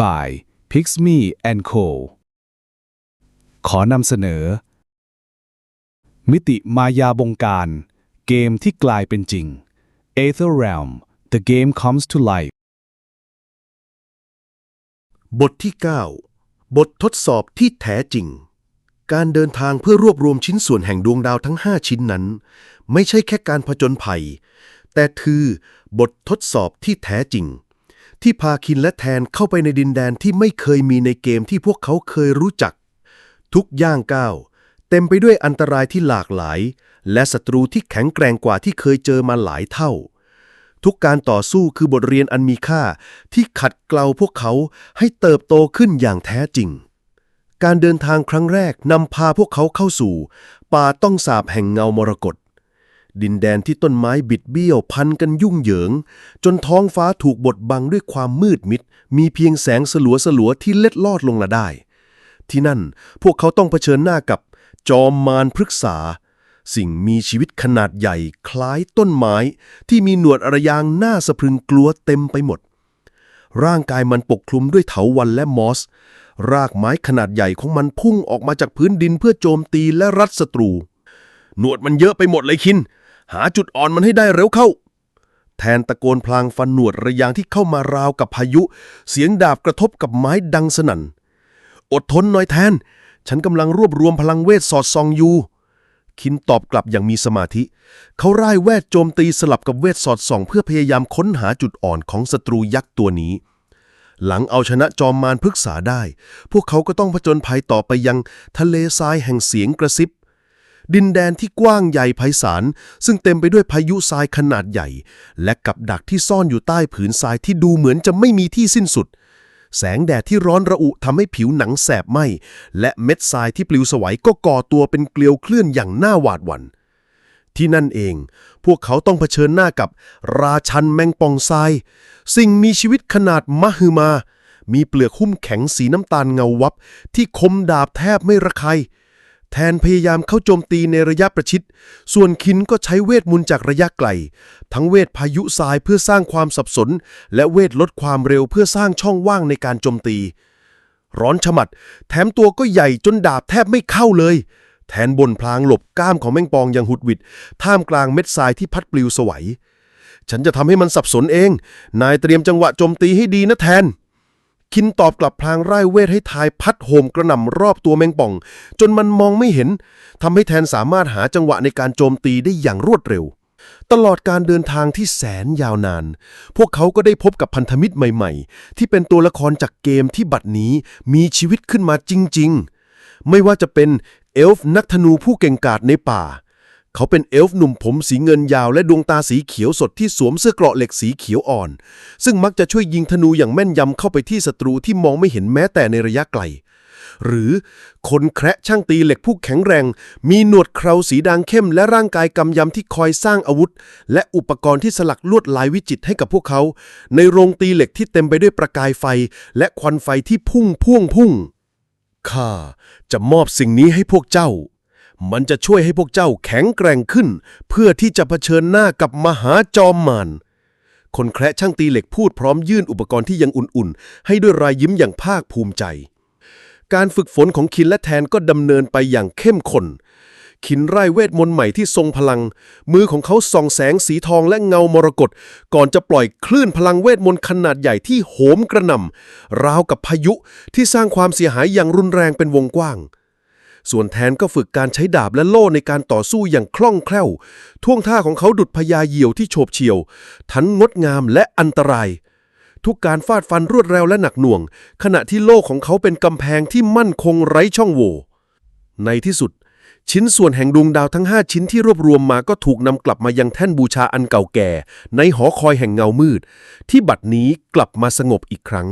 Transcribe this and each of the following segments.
by Pixme and Co ขอนำเสนอ มิติมายาบงการ เกมที่กลายเป็นจริง Aether Realm The game comes to life บทที่ 9 บททดสอบที่แท้จริง การเดินทางเพื่อรวบรวมชิ้นส่วนแห่งดวงดาวทั้ง 5 ชิ้นนั้น ไม่ใช่แค่การผจญภัย แต่คือบททดสอบที่แท้จริง ที่พาคินและแทนเข้าไปในดินแดนที่ไม่เคยมีในเกมที่พวกเขาเคยรู้จัก ทุกย่างก้าวเต็มไปด้วยอันตรายที่หลากหลาย และศัตรูที่แข็งแกร่งกว่าที่เคยเจอมาหลายเท่า ทุกการต่อสู้คือบทเรียนอันมีค่าที่ขัดเกลาพวกเขาให้เติบโตขึ้นอย่างแท้จริง การเดินทางครั้งแรกนำพาพวกเขาเข้าสู่ ป่าต้องสาบแห่งเงามรกต ดินแดนที่ต้นไม้บิดเบี้ยวพันกันยุ่งเหยิง จนท้องฟ้าถูกบดบังด้วยความมืดมิด มีเพียงแสงสลัวสลัวๆที่เล็ดลอดลงละได้ ที่นั่นพวกเขาต้องเผชิญหน้ากับ จอมมารพฤกษา สิ่งมีชีวิตขนาดใหญ่คล้ายต้นไม้ ที่มีหนวดอระยางหน้าสะพรึงกลัวเต็มไปหมด ร่างกายมันปกคลุมด้วยเถาวัลย์และมอส รากไม้ขนาดใหญ่ของมันพุ่งออกมาจากพื้นดินเพื่อโจมตีและรัดศัตรู หนวดมันเยอะไปหมดเลยคิน หาจุดอ่อนมันให้ได้เร็วเข้า แทนตะโกนพลางฟันหนวดระยางที่เข้ามาราวกับพายุ เสียงดาบกระทบกับไม้ดังสนั่น อดทนหน่อยแทน ฉันกำลังรวบรวมพลังเวทสอดส่องอยู่ คินตอบกลับอย่างมีสมาธิ เขาร่ายแวดโจมตีสลับกับเวทสอดส่อง เพื่อพยายามค้นหาจุดอ่อนของศัตรูยักษ์ตัวนี้หลังเอาชนะจอมมารพฤกษาได้ พวกเขาก็ต้องผจญภัยต่อไปยังทะเลทรายแห่งเสียงกระซิบ ดินแดนที่กว้างใหญ่ไพศาลซึ่งเต็มไปด้วยพายุทรายขนาดใหญ่ และกับดักที่ซ่อนอยู่ใต้ผืนทรายที่ดูเหมือนจะไม่มีที่สิ้นสุด แสงแดดที่ร้อนระอุทำให้ผิวหนังแสบไหมและเม็ดทรายที่ปลิวสวัยก็ก่อตัวเป็นเกลียวเคลื่อนอย่างน่าหวาดหวั่นที่นั่นเอง พวกเขาต้องเผชิญหน้ากับ ราชันแมงปองทราย สิ่งมีชีวิตขนาดมหึมา มีเปลือกหุ้มแข็งสีน้ำตาลเงาวับ ที่คมดาบแทบไม่ระคาย แทนพยายามเข้าโจมตีในระยะประชิด ส่วนคินก็ใช้เวทมนต์จากระยะไกล ทั้งเวทพายุทรายเพื่อสร้างความสับสน และเวทลดความเร็วเพื่อสร้างช่องว่างในการโจมตี ร้อนฉมัด แถมตัวก็ใหญ่จนดาบแทบไม่เข้าเลย แทนบนพลางหลบก้ามของแมงปองอย่างหุดหวิด ท่ามกลางเม็ดทรายที่พัดปลิวสวัยฉันจะทำให้มันสับสนเอง นายเตรียมจังหวะโจมตีให้ดีนะแทน คินตอบกลับพลางไร้เวทให้ทายพัดโหมกระหน่ำรอบตัวแมงป่อง จนมันมองไม่เห็นทำให้แทนสามารถหาจังหวะในการโจมตีได้อย่างรวดเร็ว ตลอดการเดินทางที่แสนยาวนาน พวกเขาก็ได้พบกับพันธมิตรใหม่ๆ ที่เป็นตัวละครจากเกมที่บัดนี้มีชีวิตขึ้นมาจริง ๆ ไม่ว่าจะเป็นเอลฟ์นักธนูผู้เก่งกาจในป่า เขาเป็นเอลฟ์หนุ่มผมสีเงินยาวและดวงตาสีเขียวสดที่สวมเสื้อเกราะเหล็กสีเขียวอ่อน ซึ่งมักจะช่วยยิงธนูอย่างแม่นยำเข้าไปที่ศัตรูที่มองไม่เห็นแม้แต่ในระยะไกล หรือคนแคระช่างตีเหล็กผู้แข็งแรง มีหนวดเคราสีด่างเข้มและร่างกายกำยำที่คอยสร้างอาวุธ และอุปกรณ์ที่สลักลวดลายวิจิตรให้กับพวกเขา ในโรงตีเหล็กที่เต็มไปด้วยประกายไฟ และควันไฟที่พุ่งพ่วงพุ่งข้าจะมอบสิ่งนี้ให้พวกเจ้า มันจะช่วยให้พวกเจ้าแข็งแกร่งขึ้น เพื่อที่จะเผชิญหน้ากับมหาจอมมารคนแคระช่างตีเหล็กพูดพร้อมยื่นอุปกรณ์ที่ยังอุ่นๆ ให้ด้วยรอยยิ้มอย่างภาคภูมิใจ การฝึกฝนของคินและแทนก็ดำเนินไปอย่างเข้มข้นคินไร้เวทมนต์ใหม่ที่ทรงพลัง มือของเขาส่องแสงสีทองและเงามรกตก่อนจะปล่อยคลื่นพลังเวทมนต์ขนาดใหญ่ที่โหมกระหน่ำราวกับพายุที่สร้างความเสียหายอย่างรุนแรงเป็นวงกว้าง ส่วนแทนก็ฝึกการใช้ดาบและโล่ในการต่อสู้อย่างคล่องแคล่ว ท่วงท่าของเขาดุดพญาเหยี่ยวที่โฉบเฉี่ยว ทั้งงดงามและอันตราย ทุกการฟาดฟันรวดเร็วและหนักหน่วง ขณะที่โลกของเขาเป็นกำแพงที่มั่นคงไร้ช่องโหว่ในที่สุด ชิ้นส่วนแห่งดวงดาวทั้ง 5 ชิ้นที่รวบรวมมาก็ถูกนำกลับมายังแท่นบูชาอันเก่าแก่ ในหอคอยแห่งเงามืด ที่บัดนี้กลับมาสงบอีกครั้ง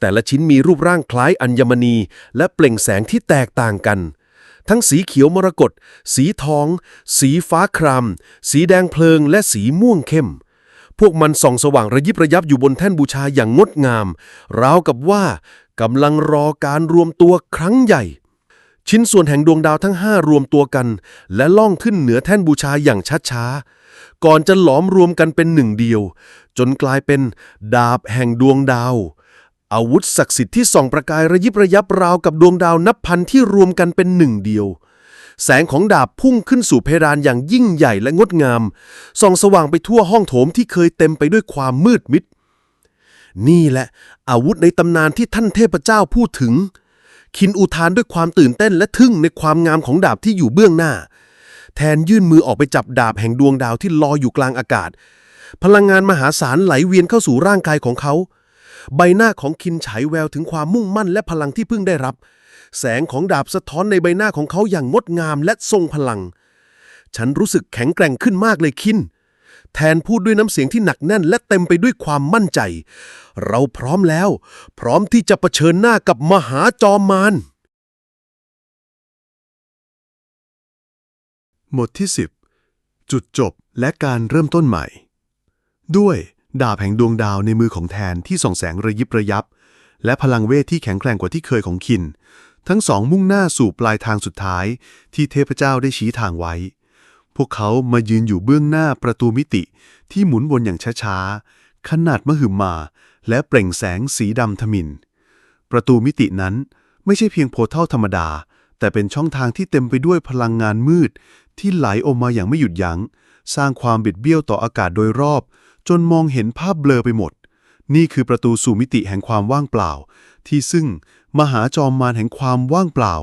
แต่ละชิ้นมีรูปร่างคล้ายอัญมณี และเปล่งแสงที่แตกต่างกัน ทั้งสีเขียวมรกต สีทอง สีฟ้าคราม สีแดงเพลิง และสีม่วงเข้ม พวกมันส่องสว่างระยิบระยับอยู่บนแท่นบูชาอย่างงดงาม ราวกับว่ากำลังรอการรวมตัวครั้งใหญ่ ชิ้นส่วนแห่งดวงดาวทั้งห้ารวมตัวกัน และล่องขึ้นเหนือแท่นบูชาอย่างช้าๆ ก่อนจะหลอมรวมกันเป็นหนึ่งเดียว จนกลายเป็นดาบแห่งดวงดาว อาวุธศักดิ์สิทธิ์ที่ส่องประกายระยิบระยับราวกับดวงดาวนับพันที่รวมกันเป็นหนึ่งเดียว แสงของดาบพุ่งขึ้นสู่เพดานอย่างยิ่งใหญ่และงดงาม ส่องสว่างไปทั่วห้องโถมที่เคยเต็มไปด้วยความมืดมิด นี่แหละอาวุธในตำนานที่ท่านเทพเจ้าพูดถึง คินอุทานด้วยความตื่นเต้นและทึ่งในความงามของดาบที่อยู่เบื้องหน้า แทนยื่นมือออกไปจับดาบแห่งดวงดาวที่ลอยอยู่กลางอากาศ พลังงานมหาศาลไหลเวียนเข้าสู่ร่างกายของเขา ใบหน้าของคินฉายแววถึงความมุ่งมั่นและพลังที่เพิ่งได้รับ แสงของดาบสะท้อนในใบหน้าของเขาอย่างงดงามและทรงพลัง ฉันรู้สึกแข็งแกร่งขึ้นมากเลยคิน แทนพูดด้วยน้ำเสียงที่หนักแน่นและเต็มไปด้วยความมั่นใจ เราพร้อมแล้ว พร้อมที่จะเผชิญหน้ากับมหาจอมมารหมดที่ 10 จุดจบและการเริ่มต้นใหม่ ด้วย ดาบแห่งดวงดาวในมือของแทนที่ส่องแสงระยิบระยับ และพลังเวทที่แข็งแกร่งกว่าที่เคยของคิน ทั้งสองมุ่งหน้าสู่ปลายทางสุดท้าย ที่เทพเจ้าได้ชี้ทางไว้ พวกเขามายืนอยู่เบื้องหน้าประตูมิติที่หมุนวนอย่างช้าๆ ขนาดมหึมา และเปล่งแสงสีดำทมิน ประตูมิตินั้นไม่ใช่เพียงโพร์ทัลธรรมดา แต่เป็นช่องทางที่เต็มไปด้วยพลังงานมืด ที่ไหลออกมาอย่างไม่หยุดยัง้ง สร้างความบิดเบี้ยวต่ออากาศโดยรอบ จนมองเห็นภาพเบลอไปหมด นี่คือประตูสู่มิติแห่งความว่างเปล่า ที่ซึ่งมหาจอมมารแห่งความว่างเปล่า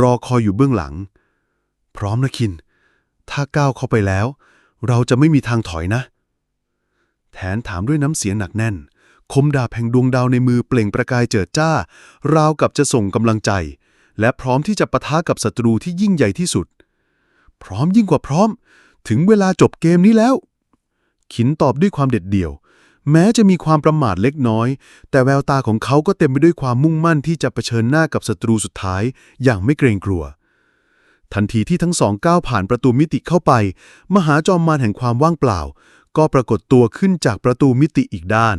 รอคอยอยู่เบื้องหลัง พร้อมนะคิน ถ้าก้าวเข้าไปแล้ว เราจะไม่มีทางถอยนะ แทนถามด้วยน้ำเสียงหนักแน่น คมดาบแห่งดวงดาวในมือเปล่งประกายเจิดจ้า ราวกับจะส่งกำลังใจ และพร้อมที่จะปะทะกับศัตรูที่ยิ่งใหญ่ที่สุด พร้อมยิ่งกว่าพร้อม ถึงเวลาจบเกมนี้แล้ว ขินตอบด้วยความเด็ดเดี่ยว แม้จะมีความประมาทเล็กน้อย แต่แววตาของเขาก็เต็มไปด้วยความมุ่งมั่นที่จะเผชิญหน้ากับศัตรูสุดท้าย อย่างไม่เกรงกลัว ทันทีที่ทั้งสองก้าวผ่านประตูมิติเข้าไป มหาจอมมารแห่งความว่างเปล่า ก็ปรากฏตัวขึ้นจากประตูมิติอีกด้าน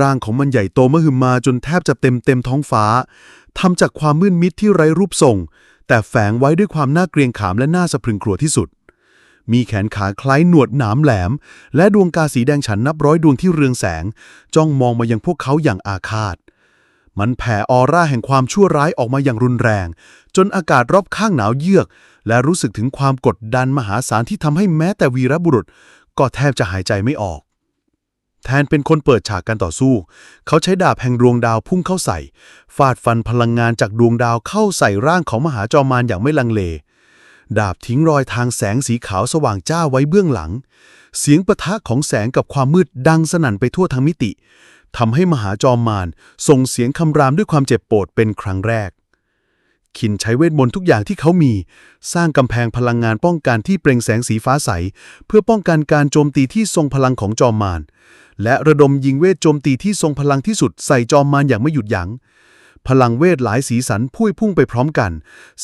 ร่างของมันใหญ่โตมหึมาจนแทบจะเต็มเต็มท้องฟ้าทำจากความมืดมิดที่ไร้รูปทรง แต่แฝงไว้ด้วยความน่าเกรงขามและน่าสะพรึงกลัวที่สุด มีแขนขาคล้ายหนวดหนามแหลม และดวงกาสีแดงฉันนับร้อยดวงที่เรืองแสง จ้องมองมายังพวกเขาอย่างอาฆาต มันแผ่ออร่าแห่งความชั่วร้ายออกมาอย่างรุนแรง จนอากาศรอบข้างหนาวเยือก และรู้สึกถึงความกดดันมหาศาลที่ทำให้แม้แต่วีรบุรุษ ก็แทบจะหายใจไม่ออกแทนเป็นคนเปิดฉากการต่อสู้ เขาใช้ดาบแห่งดวงดาวพุ่งเข้าใส่ ฟาดฟันพลังงานจากดวงดาวเข้าใส่ร่างของมหาจอมารอย่างไม่ลังเล ดาบทิ้งรอยทางแสงสีขาวสว่างจ้าไว้เบื้องหลัง เสียงปะทะของแสงกับความมืดดังสนั่นไปทั่วทั้งมิติทำให้มหาจอมมารส่งเสียงคำรามด้วยความเจ็บปวดเป็นครั้งแรก คินใช้เวทมนต์ทุกอย่างที่เขามี สร้างกำแพงพลังงานป้องกันที่เปล่งแสงสีฟ้าใส เพื่อป้องกันการโจมตีที่ทรงพลังของจอมมารและระดมยิงเวทโจมตีที่ทรงพลังที่สุดใส่จอมมารอย่างไม่หยุดยัง้ง พลังเวทหลายสีสันพุ่ยพุ่งไปพร้อมกัน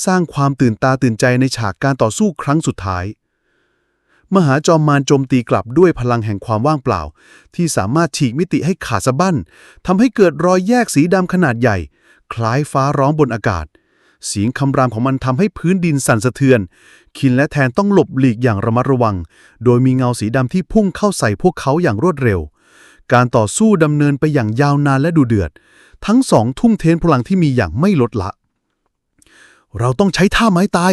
สร้างความตื่นตาตื่นใจในฉากการต่อสู้ครั้งสุดท้าย มหาจอมมารโจมตีกลับด้วยพลังแห่งความว่างเปล่า ที่สามารถฉีกมิติให้ขาดสะบั้นทำให้เกิดรอยแยกสีดำขนาดใหญ่ คล้ายฟ้าร้องบนอากาศ เสียงคำรามของมันทำให้พื้นดินสั่นสะเทือน คินและแทนต้องหลบหลีกอย่างระมัดระวัง โดยมีเงาสีดำที่พุ่งเข้าใส่พวกเขาอย่างรวดเร็วการต่อสู้ดำเนินไปอย่างยาวนานและดูเดือด ทั้งสองทุ่มเทนพลังที่มีอย่างไม่ลดละ เราต้องใช้ท่าไม้ตาย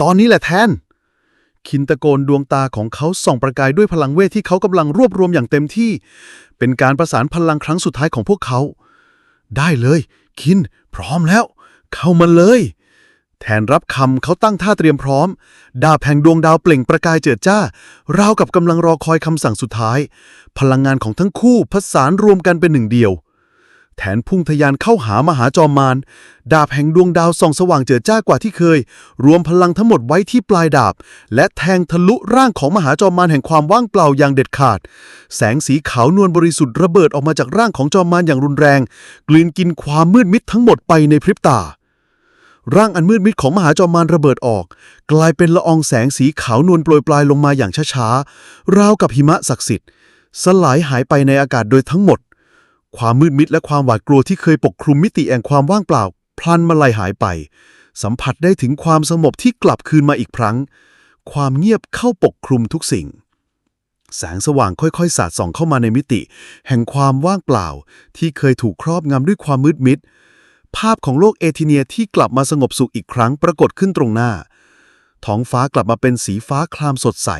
ตอนนี้แหละแทน คินตะโกนดวงตาของเขาส่องประกายด้วยพลังเวทที่เขากำลังรวบรวมอย่างเต็มที่ เป็นการประสานพลังครั้งสุดท้ายของพวกเขา ได้เลย คิน พร้อมแล้ว เข้ามาเลย แทนรับคำเขาตั้งท่าเตรียมพร้อม ดาบแห่งดวงดาวเปล่งประกายเจิดจ้า ราวกับกำลังรอคอยคำสั่งสุดท้าย พลังงานของทั้งคู่ผสานรวมกันเป็นหนึ่งเดียว แทนพุ่งทะยานเข้าหามหาจอมมารดาบแห่งดวงดาวส่องสว่างเจิดจ้ากว่าที่เคย รวมพลังทั้งหมดไว้ที่ปลายดาบ และแทงทะลุร่างของมหาจอมมารแห่งความว่างเปล่าอย่างเด็ดขาด แสงสีขาวนวลบริสุทธิ์ระเบิดออกมาจากร่างของจอมมารอย่างรุนแรง กลืนกินความมืดมิดทั้งหมดไปในพริบตาร่างอันมืดมิดของมหาจอมมารระเบิดออก กลายเป็นละอองแสงสีขาวนวลโปรยปลายลงมาอย่างช้าๆ ราวกับหิมะศักดิ์สิทธิ์ สลายหายไปในอากาศโดยทั้งหมด ความมืดมิดและความหวาดกลัวที่เคยปกคลุมมิติแห่งความว่างเปล่า พลันมาลายหายไป สัมผัสได้ถึงความสงบที่กลับคืนมาอีกครั้ง ความเงียบเข้าปกคลุมทุกสิ่ง แสงสว่างค่อยๆ สาดส่องเข้ามาในมิติ แห่งความว่างเปล่า ที่เคยถูกครอบงำด้วยความมืดมิด ภาพของโลกเอทิเนียที่กลับมาสงบสุขอีกครั้งปรากฏขึ้นตรงหน้า ท้องฟ้ากลับมาเป็นสีฟ้าคลามสดใส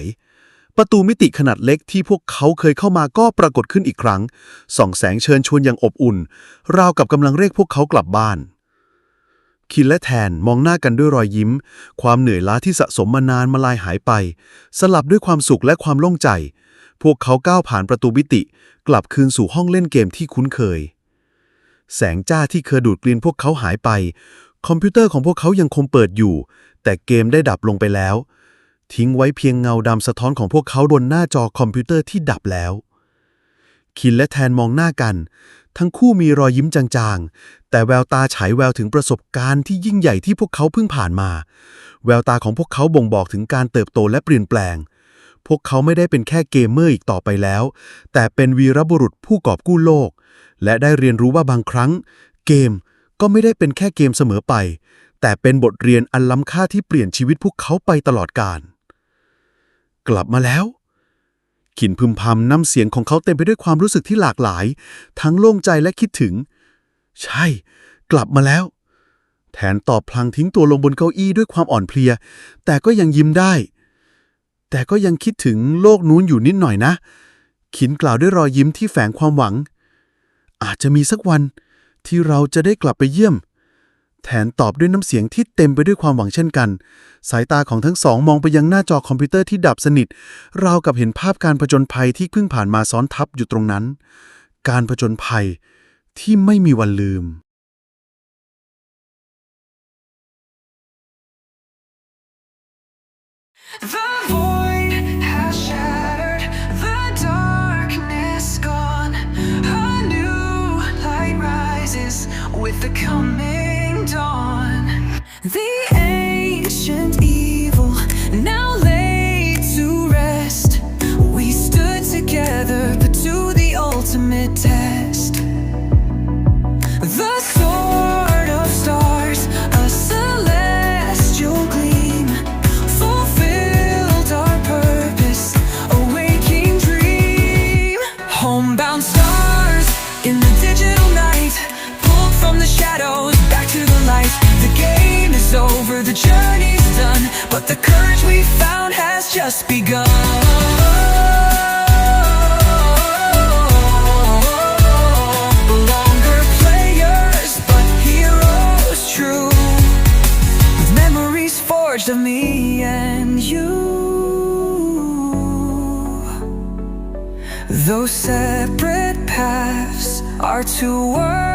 ประตูมิติขนาดเล็กที่พวกเขาเคยเข้ามาก็ปรากฏขึ้นอีกครั้ง ส่องแสงเชิญชวนอย่างอบอุ่น ราวกับกำลังเรียกพวกเขากลับบ้าน คินและแทนมองหน้ากันด้วยรอยยิ้ม ความเหนื่อยล้าที่สะสมมานานมาลายหายไป สลับด้วยความสุขและความโล่งใจ พวกเขาก้าวผ่านประตูมิติ กลับคืนสู่ห้องเล่นเกมที่คุ้นเคย แสงจ้าที่เคยดูดกลืนพวกเขาหายไป คอมพิวเตอร์ของพวกเขายังคงเปิดอยู่ แต่เกมได้ดับลงไปแล้ว ทิ้งไว้เพียงเงาดำสะท้อนของพวกเขาบนหน้าจอคอมพิวเตอร์ที่ดับแล้ว คินและแทนมองหน้ากัน ทั้งคู่มีรอยยิ้มจางๆ แต่แววตาฉายแววถึงประสบการณ์ที่ยิ่งใหญ่ที่พวกเขาเพิ่งผ่านมา แววตาของพวกเขาบ่งบอกถึงการเติบโตและเปลี่ยนแปลง พวกเขาไม่ได้เป็นแค่เกมเมอร์อีกต่อไปแล้ว แต่เป็นวีรบุรุษผู้กอบกู้โลก และได้เรียนรู้ว่าบางครั้ง เกมก็ไม่ได้เป็นแค่เกมเสมอไปแต่เป็นบทเรียนอันล้ำค่าที่เปลี่ยนชีวิตพวกเขาไปตลอดกาล กลับมาแล้ว ขินพึมพำน้ำเสียงของเขาเต็มไปด้วยความรู้สึกที่หลากหลาย ทั้งโล่งใจและคิดถึง ใช่ กลับมาแล้ว แทนตอบพลางทิ้งตัวลงบนเก้าอี้ด้วยความอ่อนเพลีย แต่ก็ยังยิ้มได้ แต่ก็ยังคิดถึงโลกนู้นอยู่นิดหน่อยนะ ขินกล่าวด้วยรอยยิ้มที่แฝงความหวัง อาจจะมีสักวันที่เราจะได้กลับไปเยี่ยม แทนตอบด้วยน้ำเสียงที่เต็มไปด้วยความหวังเช่นกัน สายตาของทั้งสองมองไปยังหน้าจอคอมพิวเตอร์ที่ดับสนิท ราวกับเห็นภาพการผจญภัยที่เพิ่งผ่านมาซ้อนทับอยู่ตรงนั้น การผจญภัยที่ไม่มีวันลืม The void has shattered, the darkness gone. A new light rises with the coming. The hard to work